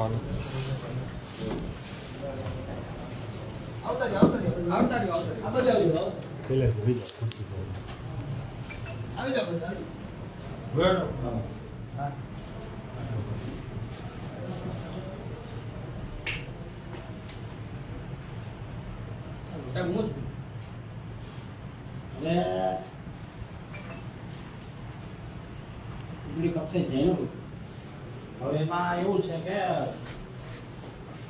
જ એટલે કક્ષે જઈનું હવે એમાં એવું છે કે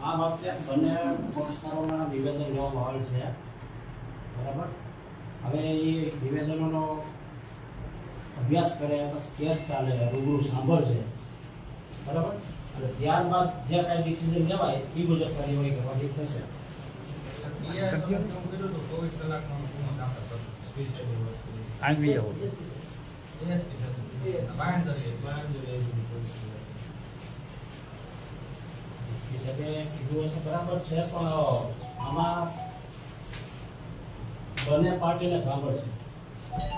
આ વખતે બંને પક્ષકારોના નિવેદન લેવામાં આવેલ છે. બરાબર? હવે એ નિવેદનોનો અભ્યાસ કરે બસ કેસ ચાલે રૂબરૂ સાંભળશે. બરાબર? અને ત્યારબાદ જે કાંઈ ડિસિઝન લેવાય એ મુજબ કાર્યવાહી કરવાની થશે. ચોવીસ કલાકમાં પૂર્ણ દાખલ કરો સ્પેશિયલ આવી જાઓ હિસાબે હશે બરાબર છે પણ આમાં બંને પાર્ટીને સાંભળશે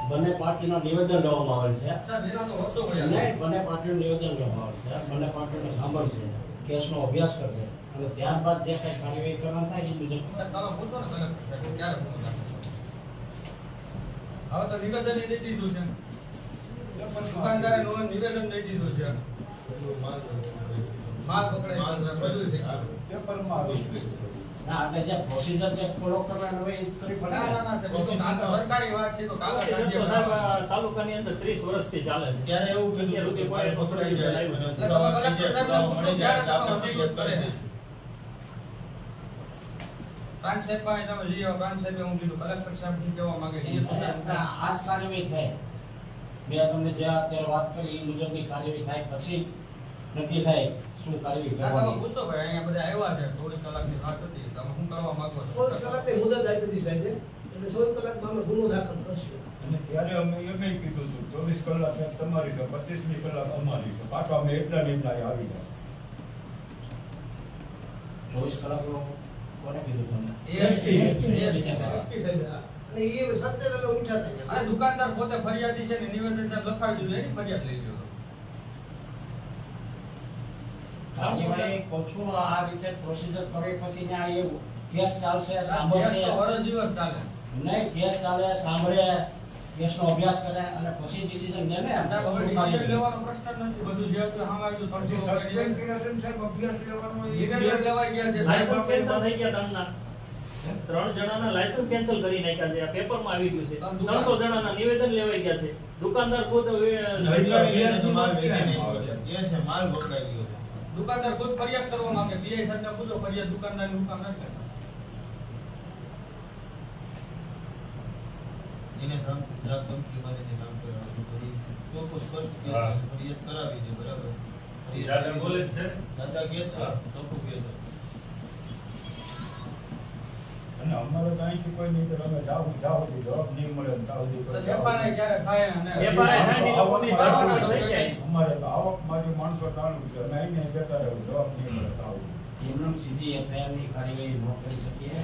બંને પાર્ટીનો નિવેદન લેવામાં આવેલ છે. નહીં બંને પાર્ટીનું નિવેદન લેવામાં આવેલ છે. બંને પાર્ટીને સાંભળશે કેસનો અભ્યાસ કરશે અને ત્યારબાદ જે કાંઈ કાર્યવાહી કરવાનું થાય એ મુજબ. હવે તો નિવેદન એ દઈ દીધું છે. દુકાનદારે નો નિવેદન દઈ દીધું છે. માલ પકડાઈ બધું છે ના એટલે જે પ્રોસિજર જે ફોલો કરવાનું હોય એ કરી ના ના ના સાહેબ, એ તો કાગળ- સરકારી વાત છે તો કાગળ એ તો કાઢીએ. સાહેબ તાલુકાની અંદર 30 વર્ષથી ચાલે છે. ત્યારે એવું કીધું અત્યાર કોઈ પકડાઈ જાય અને એટલે પુરાવા તમે થઈ જાય, મળી જાય આપણે કલેક્ટર ફરિયાદ કરી પ્રાંત સાહેબ પાસે તમે જઈ આવો. પ્રાંત સાહેબે હું કીધું કલેક્ટર સાહેબ શું કહેવા માંગે છે? એ અને પૂછે. આ જ કાર્યવાહી થાય. મેં તમને જે અત્યારે વાત કરી એ મુજબની કાર્યવાહી થાય પછી નક્કી થાય. શું કાર્યવાહી ના, તમે પૂછો ભાઈ અહીંયા બધા આવ્યા છે ચોવીસ કલાકની વાત હતી તમે શું કરવા માંગો છો? સોળ કલાકની મુદત આપી હતી સાહેબ એટલે સોળ કલાકમાં અમે ગુનો દાખલ કરશું. અને ત્યારે અમે એમ કીધું હતું ચોવીસ કલાક સાહેબ તમારી છે પચીસમી કલાક અમારી છે પાછો અમે એટલા ને એટલા આવી જાય ચોવીસ કલાક કોને કીધું તમને? એસપી. એસપી અને એ સાથે તમે ઉઠા આ થાય દુકાનદાર પોતે ફરિયાદી છે ને નિવેદન સાહેબ લખાવી દીધું એની ફરિયાદ લઈ લ્યો કાર્યવાહી કહું છું. આ રીતે પ્રોસિજર કરે પછી ને આ એ કેસ ચાલશે સાંભળશે. વર્ષ દિવસ ચાલે. નહીં કેસ ચાલે સાંભળે કેસનો અભ્યાસ કરે અને પછી ડિસિઝન લે ને. સાહેબ હવે ડિસિઝન લેવાનો પ્રશ્ન નથી. બધું જે હતું સામે આવ્યું પછી ત્રણસો સસ્પેન્ડ કર્યા છે સાહેબ અભ્યાસ લેવાનો નિવેદન લેવાઈ ગયા છે. લાયસન્સ કેન્સલ થઈ ગયા ત્રણના ત્રણ જણાના લાયસન્સ કેન્સલ કરી નાખ્યા છે. આ પેપરમાં આવી ગયું છે. ત્રણસો જણાના નિવેદન લેવાઈ ગયા છે. દુકાનદાર ખુદ વેચાતો માલ વેચી ગયો એ છે માલ પકડાઈ ગયો. છે. દુકાનદાર ખુદ ફરિયાદ કરવા માંગે પીઆઈ સાહેબને પૂછો ફરિયાદ દુકાનદારની દુકાન નથી એને ધમ- જાત ધમકી મારીને કામ નામ તો એ ચોખ્ખું સ્પષ્ટ. ફરિયાદ કરાવી છે બરાબર. દાદા બોલે છે દાદા કે છે ચોખ્ખું કે છે. અને અમારે તો અહીંથી કોઈ નહીં તમે જાઓ સુધી જવાબ નહીં મળે ત્યાં સુધી અને. અમારે તો આવકમાંથી માણસો તાણું છે. અમે અહીં બેઠા રહેવું જવાબ નહીં મળે ત્યાં એમનું સીધી એફઆઈઆરની કાર્યવાહી ન કરી શકીએ.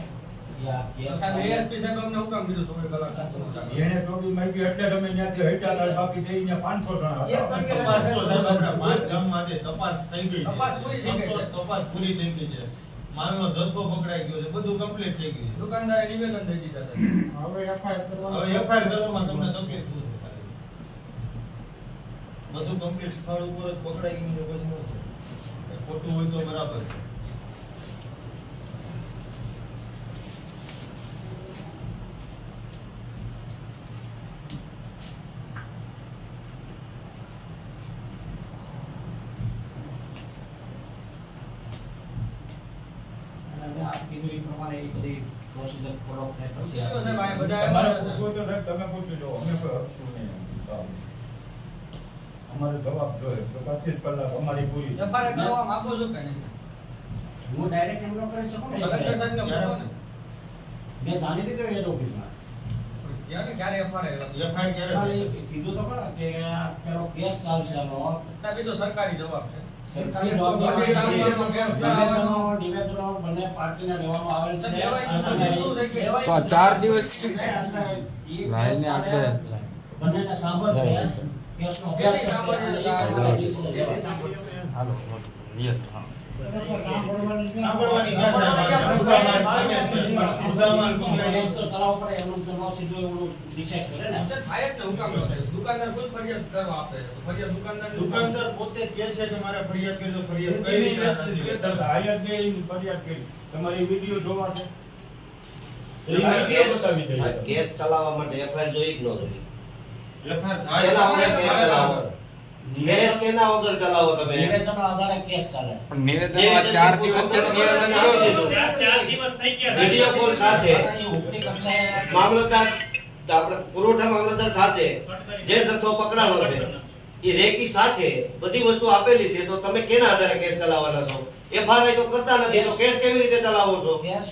તપાસ પૂરી થઈ ગઈ છે. માલનો જથ્થો પકડાઈ ગયો છે બધું કમ્પ્લીટ થઈ ગયું છે. દુકાનદારે નિવેદન દઈ દીધા છે હવે એફઆઈઆર હવે એફઆઈઆર કરવામાં તમને તકલીફ શું છે? બધું કમ્પ્લીટ સ્થળ ઉપર જ પકડાઈ ગયું છે પછી ખોટું હોય તો બરાબર છે. કીધું એ પ્રમાણે એ બધી પ્રોસિજર ફોલો થાય પછી તો સાહેબ આ બધા. પૂછવું તો સાહેબ તમે પૂછી જો અમે કોઈ હકશું નહીં. અમારે જવાબ જોઈએ. તો પચીસ કલાક અમારી પૂરી તમારે કરવા માંગો છો કે નહીં હું ડાયરેક્ટ એમ ન કરી શકું ને કલેક્ટર સાહેબને પૂછો ને. મેં જાણી લીધું એ ઓફિસમાં ક્યારે ક્યારે એફઆઈઆર? કીધું તો ખરા કે પેલો કેસ ચાલશે આનો સાહેબ તો સરકારી જવાબ છે. સરકારી નિવેદનો બંને પાર્ટીને લેવામાં આવેલ છે. તો આ ચાર દિવસ લાઈને કેસ બંનેને સાંભળશે કેસનો અભ્યાસ. હાલો. યસ હા. દુકાનદાર ફરિયાદ કરવા ફરિયાદ પોતે જ છે કે મારે ફરિયાદ કરી ફરિયાદ કરી ફરિયાદ કરી. તમારી વીડિયો જોવા છે? કેસ બતાવી દઈએ. આ કેસ ચલાવવા માટે એફઆઈઆર જોઈ કે ન જોઈ? થાય. કેના વગર કેસ કેના વગર ચલાવો તમે. નિવેદનના આધારે કેસ ચાલે. પણ નિવેદનમાં ચાર દિવસ છે નિવેદન લો છો. ચાર ચાર દિવસ થઈ ગયા છે. કોલ સાથે. ઉપરી કક્ષાએ મામલતદાર આપણે પુરવઠા મામલતદાર સાથે જે જથ્થો પકડાનો છે એ રેકી સાથે બધી વસ્તુ આપેલી છે તો તમે કેના આધારે કેસ ચલાવવાના છો? એફઆરઆઈ તો કરતા નથી તો કેસ કેવી રીતે ચલાવો છો? કેસ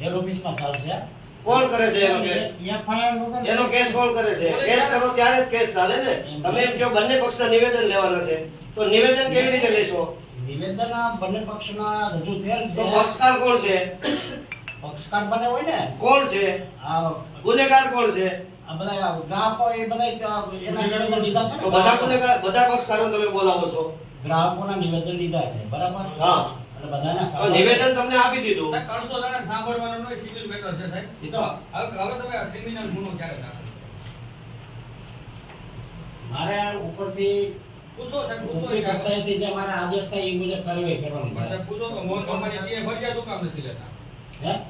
હેડ ઓફિસમાં ચાલશે. કોણ કરે છે એનો કેસ? એનો કેસ કોણ કરે છે. કેસ કરો ત્યારે જ કેસ ચાલે ને? તમે એમ કહો બંને પક્ષના નિવેદન લેવાના છે. તો નિવેદન કેવી રીતે લેશો? નિવેદન આ બંને પક્ષના રજૂ થયેલ તો પક્ષકાર કોણ છે? પક્ષકાર બને હોય ને? કોણ છે? આ ગુનેગાર કોણ છે? આ બધા ગ્રાહકો એ બધા એના નિવેદન લીધા છે તો બધા ગુનેગાર બધા પક્ષકારો તમે બોલાવો છો. ગ્રાહકોના નિવેદન લીધા છે. બરાબર? હા. નિવેદન તમને આપી દીધું ત્રણસો જણા સાંભળવાનું નહીં, સિવિલ મેટર છે સાહેબ. એ તો- હવે તમે ક્રિમિનલ ગુનો ક્યારે દાખલ મારે ઉપરથી પૂછો સાહેબ, પૂછો એ. કક્ષાએથી જે મારે આદેશ થાય એ મુજબ કાર્યવાહી કરવાની પડે સાહેબ, પૂછો તો મોહન કંપની CA ફરિયાદ તો કામ નથી લેતા?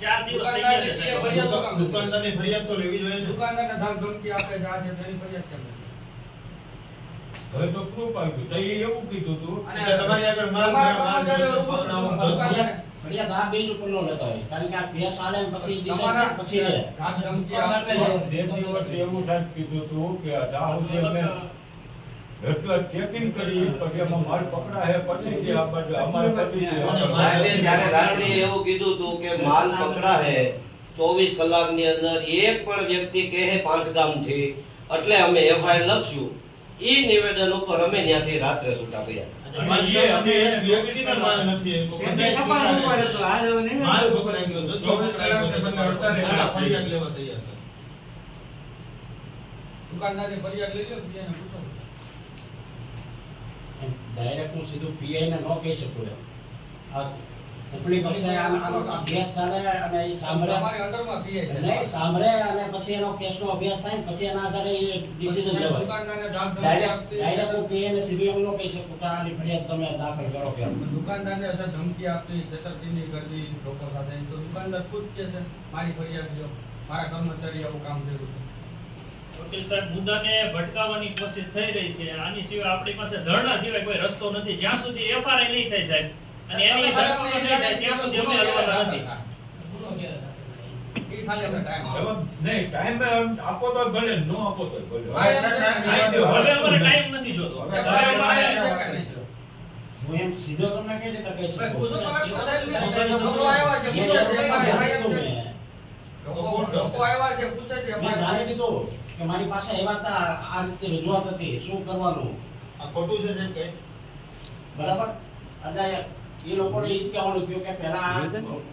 ચાર દિવસ થઈ ગયા છે ફરિયાદ શું કામ દુકાનદારની ફરિયાદ તો લેવી જોઈએ. દુકાનદારને ધાક ધમકી આપે છે, આ છે, તેની ફરિયાદ કેમ નથી? હવે તો પ્રૂફ આવ્યું તો એ એવું કીધું હતું કે તમારી આગળ માલ ફરિયાદ આ બેજ ઉપર ન લેતા હોય. કારણ કે આ ભેસ આલે ને પછી તમારા પછી લે. બે દિવસ એવું સાહેબ કીધું હતું કે જ્યાં જે અમે એટલે ચેકિંગ કરી પછી એમાં માલ પકડાય પછી જે આ અમારે પછી સાહેબે જ્યારે રાત્રે એવું કીધું હતું કે માલ પકડાય ચોવીસ કલાકની અંદર એક પણ વ્યક્તિ કહે પાંચ ગામથી. એટલે અમે એફઆઈઆર લખશું ઈ નિવેદન ઉપર અમે ત્યાંથી રાત્રે છૂટા પડ્યા. એ ફરિયાદ લઈ લો બીજાને પૂછો ડાયરેક્ટ હું સીધું પીઆઈ ને ન કહી શકું એમ. આ ચૂંટણી કક્ષાએ આનો આનો અભ્યાસ ચાલે અને એ સાંભળે. અંડરમાં પીએ છે. નહીં સાંભળે અને પછી એનો કેસનો અભ્યાસ થાય પછી એના આધારે એ ડિસિઝન લેવાય. ડાયરેક્ટ ડાયરેક્ટ હું પીએ ને સીધું એમ ન કહી શકું કે આની ફરિયાદ તમે દાખલ કરો કે. દુકાનદારને અસર ધમકી આપતી છેતરપિંડી કરતી લોકો સાથે તો દુકાનદાર ખુદ કે છે મારી ફરિયાદ લ્યો. મારા કર્મચારી આવું કામ કર્યું છે. વકીલ સાહેબ મુદ્દાને ભટકાવવાની કોશિશ થઈ રહી છે. આની સિવાય આપણી પાસે ધરણા સિવાય કોઈ રસ્તો નથી. જ્યાં સુધી એફઆરઆઈ નહીં થાય સાહેબ અને એની ધરપકડ નહીં થાય ત્યાં સુધી અમે હલવાના નથી. નહીં ટાઈમ આપો તો ભલે ન આપો તો ભલે. હવે અમારે ટાઈમ જોતો. હું એમ સીધો તમને કહી શકું? મારી પાસે એવા હતા આ રીતે રજૂઆત હતી શું કરવાનું? આ ખોટું છે? બરાબર? અને એ લોકોને એ જ કહેવાનું થયું કે પહેલા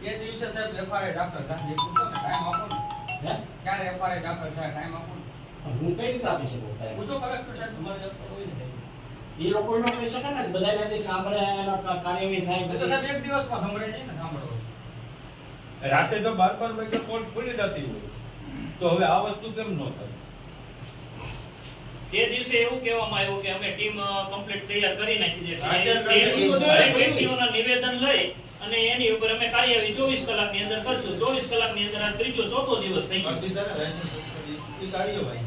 એ દિવસે સાહેબ રેફારે ડોક્ટર થાય એ પૂછો કે ટાઈમ આપો ને. હે? ક્યારે રેફારે ડોક્ટર થાય ટાઈમ આપો ને? હું કઈ રીતે આપી શકું? પૂછો કલેક્ટર સાહેબ તમારે હોય ને એ લોકો એનો કહી શકે ને બધાને જે સાંભળે એનો કાર્યવાહી થાય તો સાહેબ એક દિવસમાં સાંભળે નહીં ને સાંભળો રાતે તો બાર બાર વાગે કોર્ટ ખુલી જતી હોય. તો હવે આ વસ્તુ કેમ ન થાય? તે દિવસે એવું કહેવામાં આવ્યું કે અમે ટીમ કમ્પ્લીટ તૈયાર કરી નાખી છે. નિવેદન લઈ અને એની ઉપર અમે કાર્યવાહી ચોવીસ કલાકની અંદર કરશું. ચોવીસ કલાકની અંદર આ ત્રીજો ચોથો દિવસ થઈ ગયો. ને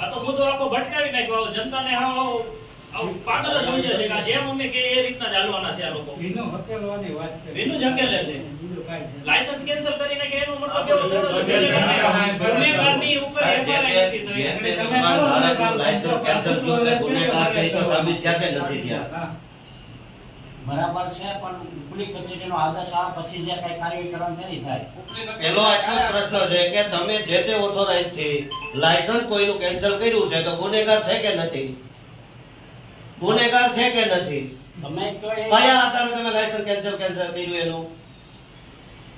આ તો મુદ્દો આખો ભટકાવી નાખ્યો. જનતાને હા પાગલ સમજે છે કે જેમ અમે કે એ રીતના ચાલવાના છે આ લોકો. એનો હકેલવાની વાત છે. એનું જ હકેલે છે. બીજું કાંઈ નથી. લાયસન્સ કેન્સલ કરીને કે એનો મતલબ એવો થયો છે કે આપણે ગુનેગારની ઉપર સાહેબ, જે તે- લાયસન્સ થયું ગુનેગાર છે તો સાબિત થયા કે નથી થયા. બરાબર છે પણ ઉપલી કચેરીનો આદેશ આવે પછી જે કઈ કાર્યવાહી કરવાની તેની થાય પેલો એટલો પ્રશ્ન છે કે તમે જે તે ઓથોરાઇઝથી લાયસન્સ કોઈનું કેન્સલ કર્યું છે તો ગુનેગાર છે કે નથી? ગુનેગાર છે કે નથી? તમે કયા આધારે તમે લાયસન્સ કેન્સલ કેન્સલ કર્યું એનું?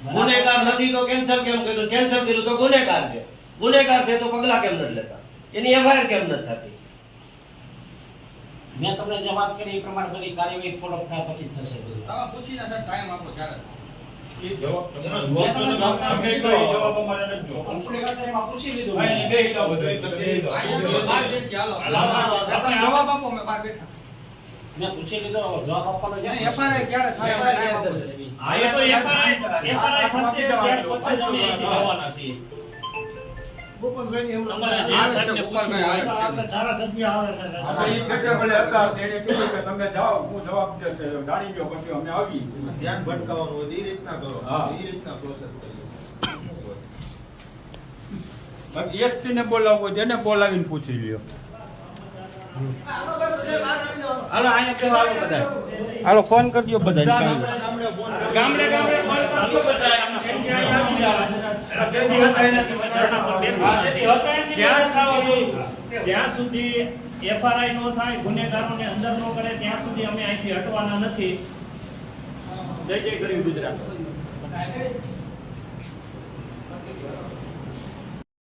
ગુનેગાર નથી તો કેન્સલ કેમ કર્યું? કેન્સલ કર્યું તો ગુનેગાર છે. ગુનેગાર છે તો પગલા કેમ નથી લેતા? એની એફઆઈઆર કેમ નથી થતી? મેં તમને જે વાત કરી એ પ્રમાણે બધી કાર્યવાહી ફોલો થાય પછી થશે બધું. તમે પૂછીને સર ટાઈમ આપો ત્યારે. પૂછી પૂછી જવાબ આપવાનો છે? ગોપાલભાઈ એમનો તમારે આવે છે, સાહેબને ગોપાલભાઈ આવે છે. પૂછવું હોય. આ તો ઈ છેટે ભલે હતા, તેણે કીધું કે તમે જાઓ, હું જવાબ દેશે. જાણી ગયો, પછી અમે આવી. ધ્યાન ભટકાવવાનું હોય એ રીતના કરો હા. એ રીતના પ્રોસેસ કરીએ બાકી ને બોલાવવો જેને બોલાવીને પૂછી લ્યો હાલો અહીંયા કેવા હાલો બધા હાલો ફોન કરજો બધા ગામડે ગામડે કોલ કરતો બતાય કેમ કે અહીંયા આવી ગયા તે હતા એનાથી વધારાના પરદેશ તે દી હતા જ્યાં થવા જોઈએ. જ્યાં સુધી એફઆરઆઈ નો થાય ગુનેગારોને અંદર નો કરે ત્યાં સુધી અમે અહીંથી હટવાના નથી. જય જય ગરીબ ગુજરાત.